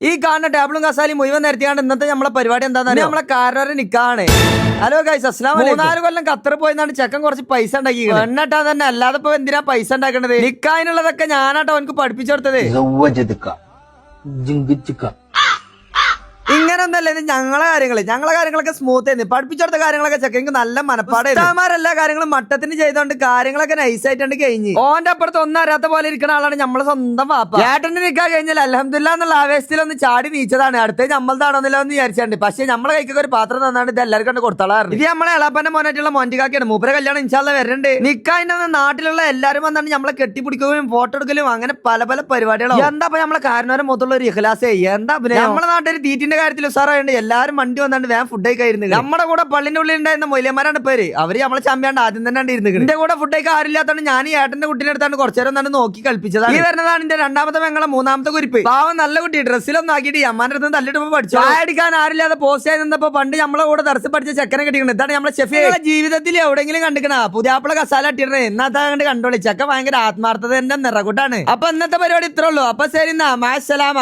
ഈ കാണുന്ന ടേബിളും കസാലയും മുഴുവൻ നിരത്തിയാണ് ഇന്നത്തെ നമ്മളെ പരിപാടി എന്താണെന്ന് നമ്മളെ കാരണവരെ നിക്കാണ്. ഹലോ ഗൈസ് അസ്ലാം മൂന്നാൽ കൊല്ലം ഖത്തർ പോയെന്നാണ് ചെക്കൻ കുറച്ച് പൈസ ഉണ്ടാക്കി എണ്ണട്ടാ തന്നെ അല്ലാതെ ഇപ്പൊ എന്തിനാ പൈസ ഉണ്ടാക്കണത്? നിക്കാനുള്ളതൊക്കെ ഞാനാട്ടോ അവനക്ക് പഠിപ്പിച്ചു കൊടുത്തത്. അങ്ങനൊന്നല്ല ഇത് ഞങ്ങളെ കാര്യങ്ങൾ ഞങ്ങളെ കാര്യങ്ങളൊക്കെ സ്മൂത്ത് ആയിരുന്നു. പഠിപ്പിച്ചെടുത്ത കാര്യങ്ങളൊക്കെ ചെക്കനിക്ക് നല്ല മനപ്പാടായിരുന്നു കാര്യങ്ങളും മട്ടത്തിന് ചെയ്തോണ്ട് കാര്യങ്ങളൊക്കെ നൈസായിട്ടുണ്ട് കഴിഞ്ഞ്. ഓന്റെ അപ്പുറത്ത് ഒന്നും അറിയാത്ത പോലെ ഇരിക്കുന്ന ആളാണ് നമ്മളെ സ്വന്തം വാപ്പ. ഏട്ടൻ നിൽക്കാൻ കഴിഞ്ഞാൽ അലഹമില്ല എന്നുള്ള ആവേശത്തിൽ ഒന്ന് ചാടി നീച്ചതാണ്. അടുത്ത നമ്മളതാണോന്നില്ല എന്ന് വിചാരിച്ചിട്ടുണ്ട്. പക്ഷെ നമ്മളെ കൈക്കൊക്കെ ഒരു പാത്രം തന്നാണ് ഇത് എല്ലാവർക്കും കൊണ്ട് കൊടുത്തളാറ് ഇത് നമ്മളെ എളപ്പന്റെ മോനായിട്ടുള്ള മോന്റിക്കാക്കിയാണ് മൂപ്പര കല്യാണം ഇൻഷാല്ല വരുന്നുണ്ട് നിൽക്കാന്റെ നാട്ടിലുള്ള എല്ലാവരും വന്നാണ് നമ്മളെ കെട്ടിപ്പിടിക്കുകയും ഫോട്ടോ എടുക്കലും അങ്ങനെ പല പല പരിപാടികളും എന്താ നമ്മളെ കാരണവരെ മൊത്തമുള്ള ഒരു ഇഖലാസേ? എന്താ നമ്മളെ നാട്ടിൽ തീറ്റിന്റെ കാര്യത്തിൽ ഉസാറായുണ്ട് എല്ലാരും വണ്ടി വന്നാണ്ട് വേഗം ഫുഡ് കഴിക്കായിരുന്നു നമ്മുടെ കൂടെ പള്ളിന്റെ ഉള്ളിൽ ഉണ്ടായിരുന്ന മൊയ്യന്മാരാണ് പേര് അവർ. നമ്മളെ ചമ്പ്യാണ്ട് ആദ്യം തന്നെ ഇരുന്നത് എന്റെ കൂടെ ഫുഡ് കഴിക്കാൻ ആരില്ലാത്തതാണ് ഞാൻ ഈ ഏട്ടന്റെ കുട്ടീനെ എടുത്താണ് കുറച്ചു നേരം തന്നെ നോക്കി കളിപ്പിച്ചതാണ്. ഈ വരുന്നതാണ് എന്റെ രണ്ടാമത്തെ പെങ്ങളെ മൂന്നാമത്തെ കുരിപ്പ്. പാവം നല്ല കുട്ടി ഡ്രസ്സിലൊന്നും ആക്കിയിട്ട് അമ്മാന്റെ അടുത്ത് തല്ലിട്ട് പഠിച്ചു? അടിക്കാൻ ആരില്ലാതെ പോസ്റ്റ് ആയി നിന്നപ്പോ പണ്ട് നമ്മളെ കൂടെ ദർശ പഠിച്ച ചെക്കനെ കിട്ടിക്കുന്നത് ഇതാണ് നമ്മളെ ഷെഫിയുടെ ജീവിതത്തിൽ എവിടെയെങ്കിലും കണ്ടിക്കണ? പുതിയാപ്പിള കസാല ഇട്ടിരുന്നത് എന്നാ കണ്ട് കണ്ടോളി. ചെക്ക ഭയങ്കര ആത്മാർത്ഥത എന്റെ നിറകൂട്ടാണ്. അപ്പൊ ഇന്നത്തെ പരിപാടി ഇത്രേ ഉള്ളൂ. അപ്പൊ ശരി എന്നാ. മാസലാമ